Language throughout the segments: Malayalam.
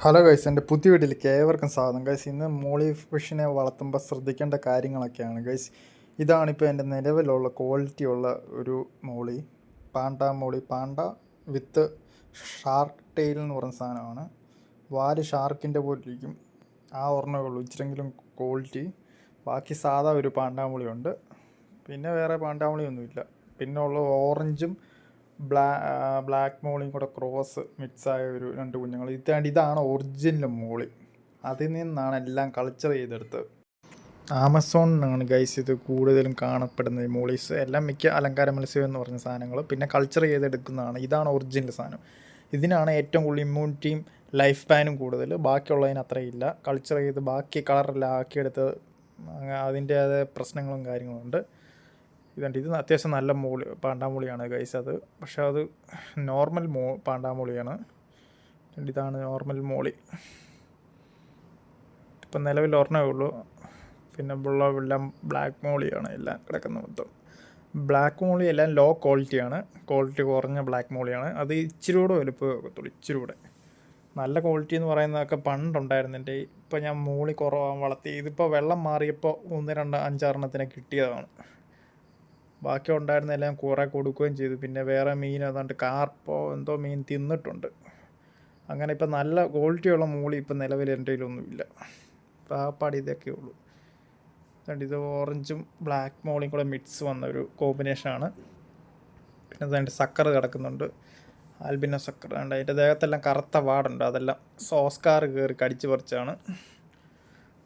ഹലോ ഗൈസ് എന്റെ പുതിയ വീട്ടിലേക്ക് ഏവർക്കും സ്വാഗതം. ഗൈസ് ഇന്ന് മോളി ഫിഷിനെ വളർത്തുമ്പോൾ ശ്രദ്ധിക്കേണ്ട കാര്യങ്ങളൊക്കെയാണ്. ഗൈസ് ഇതാണിപ്പോൾ എന്റെ നിലവിലുള്ള ക്വാളിറ്റിയുള്ള ഒരു molly. Panda molly. Panda with shark tail എന്ന് പറഞ്ഞ സാധനമാണ്. വാൽ ഷാർക്കിന്റെ പോലിരിക്കും. ആ ഉള്ളൂ. ഇച്ചിരെങ്കിലും ക്വാളിറ്റി ബാക്കി സാധാ ഒരു പാണ്ടാമൂളിയുണ്ട് പിന്നെ വേറെ പാണ്ടാമൂളിയൊന്നുമില്ല പിന്നെ ഉള്ള ഓറഞ്ചും ബ്ലാ ബ്ലാക്ക് മോളിയും കൂടെ ക്രോസ് മിക്സായ ഒരു രണ്ട് കുഞ്ഞുങ്ങൾ. ഇതാണ്ട് ഇതാണ് ഒറിജിനൽ മോളി. അതിൽ നിന്നാണ് എല്ലാം കൾച്ചർ ചെയ്തെടുത്തത്. ആമസോണിനാണ് ഗൈസ് ഇത് കൂടുതലും കാണപ്പെടുന്നത് മോളീസ്. എല്ലാം മിക്ക അലങ്കാര മത്സ്യം എന്ന് പറഞ്ഞ സാധനങ്ങൾ. പിന്നെ കൾച്ചർ ചെയ്തെടുക്കുന്നതാണ്. ഇതാണ് ഒറിജിനൽ സാധനം. ഇതിനാണ് ഏറ്റവും കൂടുതൽ ഇമ്മ്യൂണിറ്റിയും ലൈഫ് സ്പാനും കൂടുതൽ. ബാക്കിയുള്ളതിന് അത്രയില്ല കൾച്ചർ ചെയ്ത് ബാക്കി കളറെല്ലാം ആക്കിയെടുത്ത് അതിന്റെ പ്രശ്നങ്ങളും കാര്യങ്ങളും ഉണ്ട്. ഇതുണ്ട്. ഇത് അത്യാവശ്യം നല്ല മൂളി പാണ്ടാമൂളിയാണ് ഗൈസ് അത്. പക്ഷെ അത് നോർമൽ മോ പാണ്ടാമൂളിയാണ്. ഇതാണ് നോർമൽ മോളി. ഇപ്പം നിലവിൽ ഒരെണ്ണേ ഉള്ളൂ. പിന്നെ ഉള്ള എല്ലാം ബ്ലാക്ക് മോളിയാണ് എല്ലാം കിടക്കുന്ന മൊത്തം. ബ്ലാക്ക് മോളി എല്ലാം ലോ ക്വാളിറ്റിയാണ് ക്വാളിറ്റി കുറഞ്ഞ ബ്ലാക്ക് മോളിയാണ്. അത് ഇച്ചിരി കൂടെ വലുപ്പം വെക്കത്തുള്ളൂ ഇച്ചിരി കൂടെ. നല്ല ക്വാളിറ്റി എന്ന് പറയുന്നതൊക്കെ പണ്ടുണ്ടായിരുന്നു എന്റെ ഇപ്പം ഞാൻ മൂളി കുറവാൻ വളർത്തി. ഇതിപ്പോൾ വെള്ളം മാറിയപ്പോൾ ഒന്ന് രണ്ട് അഞ്ചാറെണ്ണത്തിനെ കിട്ടിയതാണ്. ബാക്കി ഉണ്ടായിരുന്ന എല്ലാം കുറേ കൊടുക്കുകയും ചെയ്തു. പിന്നെ വേറെ മീൻ ഏതാണ്ട് കാർപ്പോ എന്തോ മീൻ തിന്നിട്ടുണ്ട്. അങ്ങനെ ഇപ്പം നല്ല ക്വാളിറ്റിയുള്ള മൂളി ഇപ്പം നിലവിൽ എന്റെ കയ്യിലൊന്നുമില്ല. പാപ്പാടി ഇതൊക്കെ ഉള്ളൂ. അതുകൊണ്ട് ഇത് ഓറഞ്ചും ബ്ലാക്ക് മോളിയും കൂടെ മിക്സ് വന്ന ഒരു കോമ്പിനേഷനാണ് പിന്നെ അതുകൊണ്ട് സക്കർ കിടക്കുന്നുണ്ട്. ആൽബിനോ സക്കർ ഉണ്ട് അതിന്റെ ദേഹത്തെല്ലാം കറുത്ത വാടുണ്ട്. അതെല്ലാം സോസ്കാർ കയറി കടിച്ചു പറിച്ചാണ്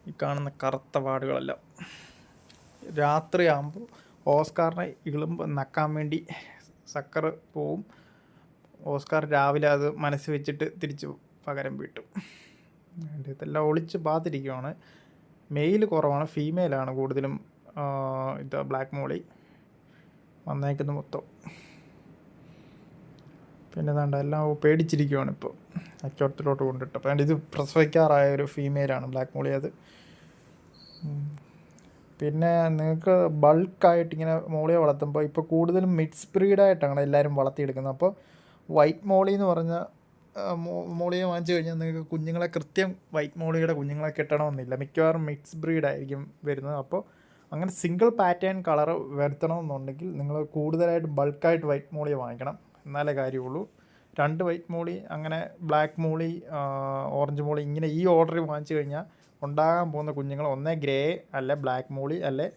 ഈ കാണുന്ന കറുത്ത വാടുകളെല്ലാം. രാത്രിയാകുമ്പോൾ ഓസ്കാറിനെ ഇളും നക്കാൻ വേണ്ടി സക്കർ പോവും. ഓസ്കാർ രാവിലെ അത് മനസ്സ് വെച്ചിട്ട് തിരിച്ച് പകരം വീട്ടും. ഇതെല്ലാം ഒളിച്ച് പാത്തിരിക്കുവാണ്. മെയിൽ കുറവാണ്. ഫീമെയിലാണ് കൂടുതലും ഇത് ബ്ലാക്ക് മോളി വന്നേക്കുന്ന മൊത്തം. പിന്നെ വേണ്ട എല്ലാം പേടിച്ചിരിക്കുവാണ് ഇപ്പോൾ അച്ചോട്ടത്തിലോട്ട് കൊണ്ടിട്ട് അപ്പോൾ ഇത് പ്രസവിക്കാറായ ഒരു ഫീമെയിലാണ് ബ്ലാക്ക് മോളി അത്. പിന്നെ നിങ്ങൾക്ക് ബൾക്കായിട്ട് ഇങ്ങനെ മോളിയെ വളർത്തുമ്പോൾ ഇപ്പോൾ കൂടുതലും മിക്സ് ബ്രീഡായിട്ടാണ് എല്ലാവരും വളർത്തിയെടുക്കുന്നത്. അപ്പോൾ വൈറ്റ് മോളി എന്ന് പറഞ്ഞ മോളിയെ വാങ്ങിച്ചു കഴിഞ്ഞാൽ നിങ്ങൾക്ക് കുഞ്ഞുങ്ങളെ കൃത്യം വൈറ്റ് മോളിയുടെ കുഞ്ഞുങ്ങളെ കിട്ടണമെന്നില്ല. മിക്കവാറും മിക്സ് ബ്രീഡായിരിക്കും വരുന്നത്. അപ്പോൾ അങ്ങനെ സിംഗിൾ പാറ്റേൺ കളർ വരുത്തണമെന്നുണ്ടെങ്കിൽ നിങ്ങൾ കൂടുതലായിട്ട് ബൾക്കായിട്ട് വൈറ്റ് മോളിയെ വാങ്ങിക്കണം. എന്നാലേ കാര്യമുള്ളൂ. രണ്ട് വൈറ്റ് മോളി അങ്ങനെ ബ്ലാക്ക് മോളി ഓറഞ്ച് മോളി ഇങ്ങനെ ഈ ഓർഡറിൽ വാങ്ങിച്ചു കഴിഞ്ഞാൽ ഉണ്ടാകാൻ പോകുന്ന കുഞ്ഞുങ്ങൾ ഒന്നേ ഗ്രേ അല്ലെ ബ്ലാക്ക് മൂളി അല്ലെ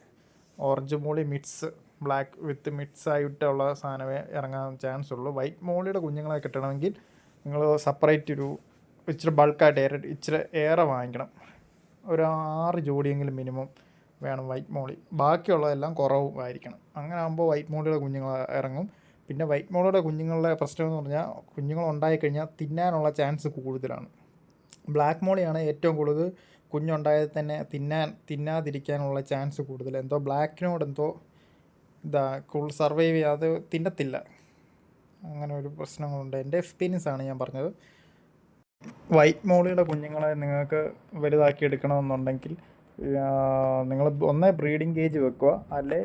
ഓറഞ്ച് മൂളി മിക്സ് ബ്ലാക്ക് വിത്ത് മിക്സ് ആയിട്ടുള്ള സാധനമേ ഇറങ്ങാൻ ചാൻസ് ഉള്ളൂ. വൈറ്റ് മോളിയുടെ കുഞ്ഞുങ്ങളെ കിട്ടണമെങ്കിൽ നിങ്ങൾ സെപ്പറേറ്റ് ഒരു ഇച്ചിരി ബൾക്കായിട്ട് ഏറെ ഇച്ചിരി ഏറെ വാങ്ങിക്കണം. ഒരു ആറ് ജോഡിയെങ്കിലും മിനിമം വേണം വൈറ്റ് മോളി. ബാക്കിയുള്ളതെല്ലാം കുറവും ആയിരിക്കണം. അങ്ങനെ ആകുമ്പോൾ വൈറ്റ് മോളിയുടെ കുഞ്ഞുങ്ങൾ ഇറങ്ങും. പിന്നെ വൈറ്റ് മോളിയുടെ കുഞ്ഞുങ്ങളുടെ പ്രശ്നം എന്ന് പറഞ്ഞാൽ കുഞ്ഞുങ്ങൾ ഉണ്ടായിക്കഴിഞ്ഞാൽ തിന്നാനുള്ള ചാൻസ് കൂടുതലാണ്. ബ്ലാക്ക് മോളിയാണ് ഏറ്റവും കൂടുതൽ കുഞ്ഞുണ്ടായത് തന്നെ തിന്നാൻ തിന്നാതിരിക്കാനുള്ള ചാൻസ് കൂടുതൽ. എന്തോ ബ്ലാക്കിനോട് എന്തോ ഇതാ കൂൾ സർവൈവ് ചെയ്യാതെ തിന്നത്തില്ല. അങ്ങനെ ഒരു പ്രശ്നങ്ങളുണ്ട്. എന്റെ എക്സ്പീരിയൻസ് ആണ് ഞാൻ പറഞ്ഞത്. വൈറ്റ് മോളിയുടെ കുഞ്ഞുങ്ങളെ നിങ്ങൾക്ക് വലുതാക്കി എടുക്കണമെന്നുണ്ടെങ്കിൽ നിങ്ങൾ ഒന്നേ ബ്രീഡിംഗ് കേജ് വെക്കുക. അല്ലെ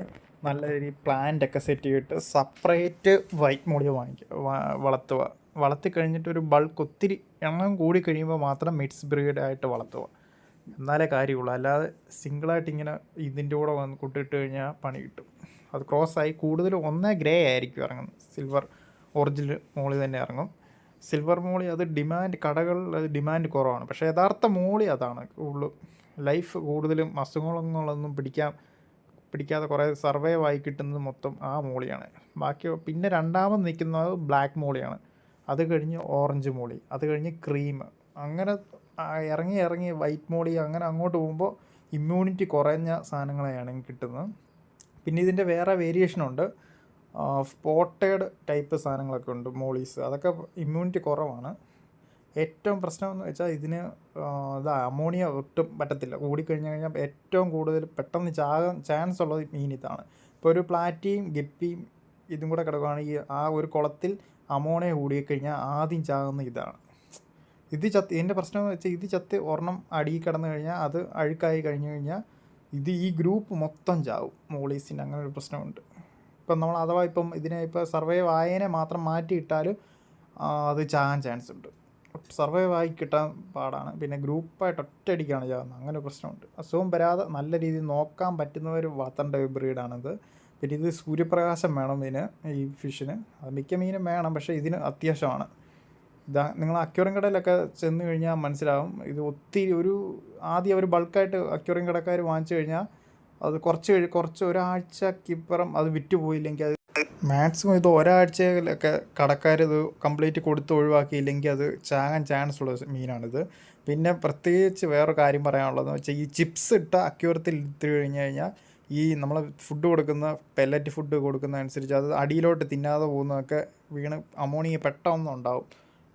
നല്ല രീതി പ്ലാന്റ് ഒക്കെ സെറ്റ് ചെയ്തിട്ട് സെപ്പറേറ്റ് വൈറ്റ് മോളിയെ വാങ്ങിക്കുക വളർത്തുക. വളർത്തി കഴിഞ്ഞിട്ട് ഒരു ബൾക്ക് ഒത്തിരി എണ്ണം കൂടി കഴിയുമ്പോൾ മാത്രം മിക്സ് ബ്രീഡായിട്ട് വളർത്തുക. എന്നാലേ കാര്യമുള്ളൂ. അല്ലാതെ സിംഗിളായിട്ട് ഇങ്ങനെ ഇതിന്റെ കൂടെ വന്ന് കൊണ്ടിട്ട് കഴിഞ്ഞാൽ പണി കിട്ടും. അത് ക്രോസ് ആയി കൂടുതലും ഒന്നേ ഗ്രേ ആയിരിക്കും ഇറങ്ങുന്നത്. സിൽവർ ഒറിജിനൽ മോളി തന്നെ ഇറങ്ങും. സിൽവർ മോളി അത് ഡിമാൻഡ് കടകളിൽ അത് ഡിമാൻഡ് കുറവാണ്. പക്ഷേ യഥാർത്ഥ മോളി അതാണ്. ഉള്ളു ലൈഫ് കൂടുതലും അസുഖങ്ങളൊന്നും പിടിക്കാൻ പിടിക്കാതെ കുറേ സർവേ ആയി കിട്ടുന്നത് മൊത്തം ആ മോളിയാണ്. ബാക്കി പിന്നെ രണ്ടാമത് നിൽക്കുന്നത് ബ്ലാക്ക് മോളിയാണ്. അത് കഴിഞ്ഞ് ഓറഞ്ച് മോളി അത് കഴിഞ്ഞ് ക്രീം. അങ്ങനെ ഇറങ്ങി ഇറങ്ങി വൈറ്റ് മോളി അങ്ങനെ അങ്ങോട്ട് പോകുമ്പോൾ ഇമ്മ്യൂണിറ്റി കുറഞ്ഞ സാധനങ്ങളെയാണ് കിട്ടുന്നത്. പിന്നെ ഇതിന്റെ വേറെ വേരിയേഷനുണ്ട് സ്പോട്ടേഡ് ടൈപ്പ് സാധനങ്ങളൊക്കെ ഉണ്ട് മോളീസ്. അതൊക്കെ ഇമ്മ്യൂണിറ്റി കുറവാണ്. ഏറ്റവും പ്രശ്നം എന്ന് വെച്ചാൽ ഇതിന് ഇതാ അമോണിയ ഒട്ടും പറ്റത്തില്ല. കൂടിക്കഴിഞ്ഞ് കഴിഞ്ഞാൽ ഏറ്റവും കൂടുതൽ പെട്ടെന്ന് ചാകാൻ ചാൻസ് ഉള്ളത് മീൻ ഇതാണ്. ഇപ്പോൾ ഒരു പ്ലാറ്റിയും ഗപ്പിയും ഇതും കൂടെ കിടക്കുകയാണെങ്കിൽ ആ ഒരു കുളത്തിൽ അമോണിയ കൂടിക്കഴിഞ്ഞാൽ ആദ്യം ചാകുന്ന ഇതാണ്. ഇത് ചത്ത് എന്റെ പ്രശ്നം എന്ന് വെച്ചാൽ ഇത് ചത്ത് ഒരെണ്ണം അടിയിൽ കിടന്നു കഴിഞ്ഞാൽ അത് അഴുക്കായി കഴിഞ്ഞു കഴിഞ്ഞാൽ ഇത് ഈ ഗ്രൂപ്പ് മൊത്തം ചാവും. മോളീസിന് അങ്ങനെ ഒരു പ്രശ്നമുണ്ട്. ഇപ്പം നമ്മൾ അഥവാ ഇപ്പം ഇതിനെ ഇപ്പോൾ സർവൈവ് ആയതിനെ മാത്രം മാറ്റിയിട്ടാൽ അത് ചാകാൻ ചാൻസ് ഉണ്ട്. സർവൈവ് ആയി കിട്ടാൻ പാടാണ്. പിന്നെ ഗ്രൂപ്പായിട്ട് ഒറ്റയടിക്കാണ് ചാകുന്നത് അങ്ങനെ ഒരു പ്രശ്നമുണ്ട്. അസുഖം വരാതെ നല്ല രീതിയിൽ നോക്കാൻ പറ്റുന്നവർ വളർത്തേണ്ട ഒരു ബ്രീഡാണിത്. പിന്നെ ഇത് സൂര്യപ്രകാശം വേണം ഇതിന് ഈ ഫിഷിന് അത് മിക്ക മീനും വേണം പക്ഷേ ഇതിന് അത്യാവശ്യമാണ്. നിങ്ങൾ അക്യൂറിങ് കടയിലൊക്കെ ചെന്ന് കഴിഞ്ഞാൽ മനസ്സിലാവും. ഇത് ഒത്തിരി ഒരു ആദ്യം അവർ ബൾക്കായിട്ട് അക്യൂറിങ് കടക്കാർ വാങ്ങിച്ചു കഴിഞ്ഞാൽ അത് കുറച്ച് കഴി കുറച്ച് ഒരാഴ്ചക്കിപ്പുറം അത് വിറ്റുപോയില്ലെങ്കിൽ അത് മാക്സിമം ഇത് ഒരാഴ്ചയിലൊക്കെ കടക്കാർ ഇത് കംപ്ലീറ്റ് കൊടുത്ത് ഒഴിവാക്കിയില്ലെങ്കിൽ അത് ചാകാൻ ചാൻസ് ഉള്ള മീനാണിത്. പിന്നെ പ്രത്യേകിച്ച് വേറൊരു കാര്യം പറയാനുള്ളതെന്ന് വെച്ചാൽ ഈ ചിപ്സ് ഇട്ട അക്യൂറത്തിൽ ഇട്ട് കഴിഞ്ഞ് കഴിഞ്ഞാൽ ഈ നമ്മൾ ഫുഡ് കൊടുക്കുന്ന പെല്ലറ്റ് ഫുഡ് കൊടുക്കുന്ന അനുസരിച്ച് അത് അടിയിലോട്ട് തിന്നാതെ പോകുന്നതൊക്കെ വീണ് അമോണിയ പെട്ടെന്ന് ഉണ്ടാവും.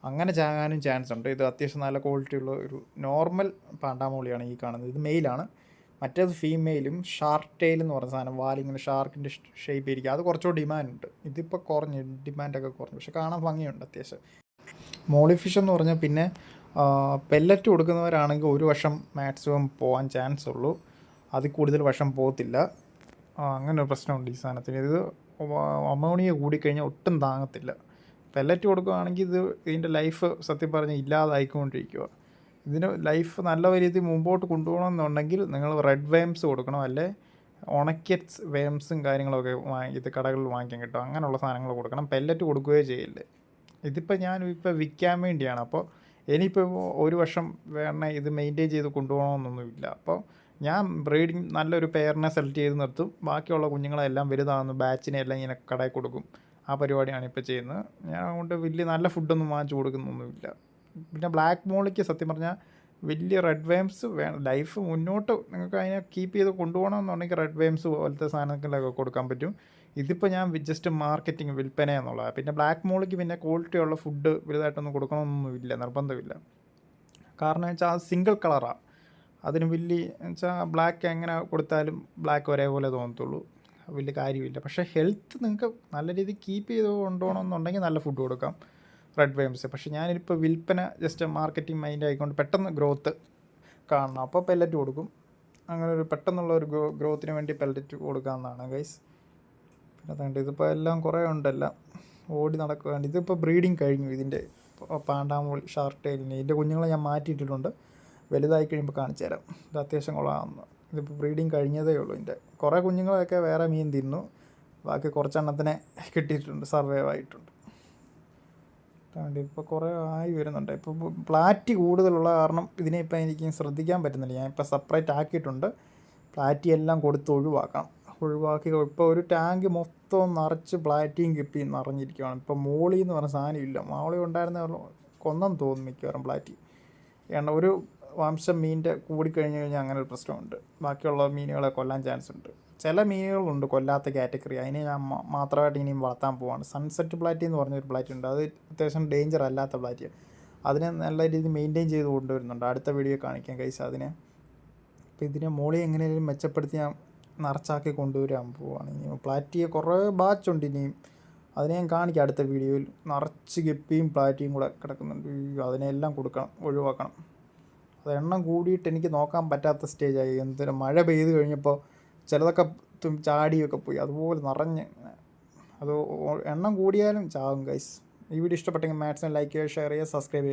അങ്ങനെ ചാകാനും ചാൻസ് ഉണ്ട്. ഇത് അത്യാവശ്യം നല്ല ക്വാളിറ്റി ഉള്ള ഒരു നോർമൽ പാണ്ടാമോളിയാണ് ഈ കാണുന്നത്. ഇത് മെയിലാണ് മറ്റേത് ഫീമെയിലും ഷാർക്ക് ടെയിൽ എന്ന് പറഞ്ഞ സാധനം വാലിങ്ങനെ ഷാർക്കിന്റെ ഷേപ്പ് ഇരിക്കുക അത് കുറച്ചുകൂടി ഡിമാൻഡ് ഉണ്ട്. ഇതിപ്പോൾ കുറഞ്ഞ് ഡിമാൻഡൊക്കെ കുറഞ്ഞു. പക്ഷെ കാണാൻ ഭംഗിയുണ്ട് അത്യാവശ്യം. മോളി ഫിഷ് എന്ന് പറഞ്ഞാൽ പിന്നെ പെല്ലറ്റ് കൊടുക്കുന്നവരാണെങ്കിൽ ഒരു വർഷം മാക്സിമം പോകാൻ ചാൻസ് ഉള്ളൂ. അതിൽ കൂടുതൽ വർഷം പോകത്തില്ല. അങ്ങനെ ഒരു പ്രശ്നമുണ്ട് ഈ സാധനത്തിന്. ഇത് അമോണിയ കൂടിക്കഴിഞ്ഞാൽ ഒട്ടും താങ്ങത്തില്ല. പെല്ലറ്റ് കൊടുക്കുകയാണെങ്കിൽ ഇത് ഇതിന്റെ ലൈഫ് സത്യം പറഞ്ഞാൽ ഇല്ലാതായിക്കൊണ്ടിരിക്കുക ഇതിന് ലൈഫ് നല്ല രീതിയിൽ മുമ്പോട്ട് കൊണ്ടുപോകണമെന്നുണ്ടെങ്കിൽ നിങ്ങൾ റെഡ് വേംസ് കൊടുക്കണം അല്ലെ? ഉണക്കറ്റ്സ് വേംസും കാര്യങ്ങളൊക്കെ വാങ്ങി ഇത് കടകളിൽ വാങ്ങിക്കാൻ കിട്ടും. അങ്ങനെയുള്ള സാധനങ്ങൾ കൊടുക്കണം. പെല്ലറ്റ് കൊടുക്കുകയോ ചെയ്യില്ല. ഇതിപ്പോൾ ഞാൻ ഇപ്പോൾ വിൽക്കാൻ വേണ്ടിയാണ്. അപ്പോൾ ഇനിയിപ്പോൾ ഒരു വർഷം വേണേ ഇത് മെയിന്റെയിൻ ചെയ്ത് കൊണ്ടുപോകണമെന്നൊന്നുമില്ല. അപ്പോൾ ഞാൻ ബ്രീഡിങ് നല്ലൊരു പെയറിനെ സെലക്ട് ചെയ്ത് നിർത്തും. ബാക്കിയുള്ള കുഞ്ഞുങ്ങളെല്ലാം വലുതാകുന്നു ബാച്ചിനെ എല്ലാം ഇങ്ങനെ കടയിൽ കൊടുക്കും. ആ പരിപാടിയാണ് ഇപ്പോൾ ചെയ്യുന്നത്. ഞാൻ അതുകൊണ്ട് വലിയ നല്ല ഫുഡൊന്നും വാങ്ങിച്ചു കൊടുക്കുന്നൊന്നുമില്ല. പിന്നെ ബ്ലാക്ക് മോളിക്ക് സത്യം പറഞ്ഞാൽ വലിയ റെഡ് വേംസ് വേണം. ലൈഫ് മുന്നോട്ട് നിങ്ങൾക്ക് അതിനെ കീപ്പ് ചെയ്ത് കൊണ്ടുപോകണമെന്നുണ്ടെങ്കിൽ റെഡ് വേംസ് പോലത്തെ സാധനങ്ങളൊക്കെ കൊടുക്കാൻ പറ്റും. ഇതിപ്പോൾ ഞാൻ ജസ്റ്റ് മാർക്കറ്റിംഗ് വിൽപ്പന എന്നുള്ളതാണ് പിന്നെ ബ്ലാക്ക് മോളിക്ക് പിന്നെ ക്വാളിറ്റി ഉള്ള ഫുഡ് വലുതായിട്ടൊന്നും കൊടുക്കണമെന്നൊന്നുമില്ല നിർബന്ധമില്ല. കാരണം വെച്ചാൽ അത് സിംഗിൾ കളറാണ് അതിന് വലിയ വെച്ചാൽ ബ്ലാക്ക് എങ്ങനെ കൊടുത്താലും ബ്ലാക്ക് ഒരേപോലെ തോന്നത്തുള്ളൂ. വലിയ കാര്യമില്ല. പക്ഷേ ഹെൽത്ത് നിങ്ങൾക്ക് നല്ല രീതിയിൽ കീപ്പ് ചെയ്ത് കൊണ്ടുപോകണമെന്നുണ്ടെങ്കിൽ നല്ല ഫുഡ് കൊടുക്കാം. റെഡ് വേംസ് പക്ഷേ ഞാനിപ്പോൾ വിൽപ്പന ജസ്റ്റ് മാർക്കറ്റിംഗ് മൈൻഡ് ആയിക്കൊണ്ട് പെട്ടെന്ന് ഗ്രോത്ത് കാണണം. അപ്പോൾ പെല്ലറ്റ് കൊടുക്കും. അങ്ങനെ ഒരു പെട്ടെന്നുള്ള ഒരു ഗ്രോ ഗ്രോത്തിന് വേണ്ടി പെല്ലറ്റ് കൊടുക്കാമെന്നാണ് ഗൈസ് പിന്നെ അതുകൊണ്ട് ഇതിപ്പോൾ എല്ലാം കുറേ ഉണ്ടെല്ലാം. ഓടി നടക്കുകയാണ് ഇതിപ്പോൾ ബ്രീഡിങ് കഴിഞ്ഞു ഇതിന്റെ പാണ്ടാമൂൾ ഷാർട്ട് ടൈലിന് ഇതിന്റെ കുഞ്ഞുങ്ങളെ ഞാൻ മാറ്റിയിട്ടിട്ടുണ്ട്. വലുതായി കഴിയുമ്പോൾ കാണിച്ചു തരാം ഇത് അത്യാവശ്യം കൊള്ളാമെന്ന് ഇതിപ്പോൾ ബ്രീഡിങ് കഴിഞ്ഞതേ ഉള്ളൂ. ഇതിന്റെ കുറേ കുഞ്ഞുങ്ങളൊക്കെ വേറെ മീൻ തിന്നു. ബാക്കി കുറച്ചെണ്ണത്തിനെ കിട്ടിയിട്ടുണ്ട് സർവൈവ് ആയിട്ടുണ്ട്. അതുകൊണ്ട് ഇപ്പോൾ കുറേ ആയി വരുന്നുണ്ട്. ഇപ്പോൾ പ്ലാറ്റ് കൂടുതലുള്ള കാരണം ഇതിനെ ഇപ്പം എനിക്ക് ശ്രദ്ധിക്കാൻ പറ്റുന്നില്ല. ഞാൻ ഇപ്പോൾ സെപ്പറേറ്റ് ആക്കിയിട്ടുണ്ട്. പ്ലാറ്റി എല്ലാം കൊടുത്ത് ഒഴിവാക്കണം. ഒഴിവാക്കി ഇപ്പോൾ ഒരു ടാങ്ക് മൊത്തം നിറച്ച് പ്ലാറ്റിയും കിപ്പിയും നിറഞ്ഞിരിക്കുകയാണ് ഇപ്പോൾ മോളി എന്ന് പറഞ്ഞ സാധനം ഇല്ല. മോളി ഉണ്ടായിരുന്ന കൊന്നെന്ന് തോന്നുന്നു മിക്കവാറും പ്ലാറ്റി. കാരണം ഒരു വംശം മീനിന്റെ കൂടിക്കഴിഞ്ഞ് കഴിഞ്ഞാൽ അങ്ങനെ ഒരു പ്രശ്നമുണ്ട്. ബാക്കിയുള്ള മീനുകളെ കൊല്ലാൻ ചാൻസ് ഉണ്ട്. ചില മീനുകളുണ്ട് കൊല്ലാത്ത കാറ്റഗറി അതിനെ ഞാൻ മാത്രമായിട്ട് ഇനിയും വളർത്താൻ പോവാണ്. സൺസെറ്റ് പ്ലാറ്റി എന്ന് പറഞ്ഞൊരു പ്ലാറ്റി ഉണ്ട്. അത് അത്യാവശ്യം ഡേഞ്ചർ അല്ലാത്ത പ്ലാറ്റിയാണ് അതിനെ നല്ല രീതിയിൽ മെയിന്റെയിൻ ചെയ്ത് കൊണ്ടുവരുന്നുണ്ട്. അടുത്ത വീഡിയോ കാണിക്കാം കഴിച്ച അതിനെ. അപ്പോൾ ഇതിനെ മോളി എങ്ങനെയും മെച്ചപ്പെടുത്തി ഞാൻ നിറച്ചാക്കി കൊണ്ടുവരാൻ പോവാണ്. ഇനി പ്ലാറ്റിയെ കുറേ ബാച്ചുണ്ട് ഇനിയും. അതിനെ ഞാൻ കാണിക്കാം അടുത്ത വീഡിയോയിൽ നിറച്ച് ഗപ്പിയും പ്ലാറ്റിയും കൂടെ കിടക്കുന്നുണ്ട്. അതിനെല്ലാം കൊടുക്കണം ഒഴിവാക്കണം. അത് എണ്ണം കൂടിയിട്ട് എനിക്ക് നോക്കാൻ പറ്റാത്ത സ്റ്റേജായി എന്തൊരു മഴ പെയ്ത് കഴിഞ്ഞപ്പോൾ ചിലതൊക്കെ ചാടിയൊക്കെ പോയി. അതുപോലെ നിറഞ്ഞ്. അത് എണ്ണം കൂടിയാലും ചാകും ഗൈസ് ഈ വീഡിയോ ഇഷ്ടപ്പെട്ടെങ്കിൽ മാക്സിമം ലൈക്ക് ചെയ്യുക ഷെയർ ചെയ്യുക സബ്സ്ക്രൈബ് ചെയ്യുക.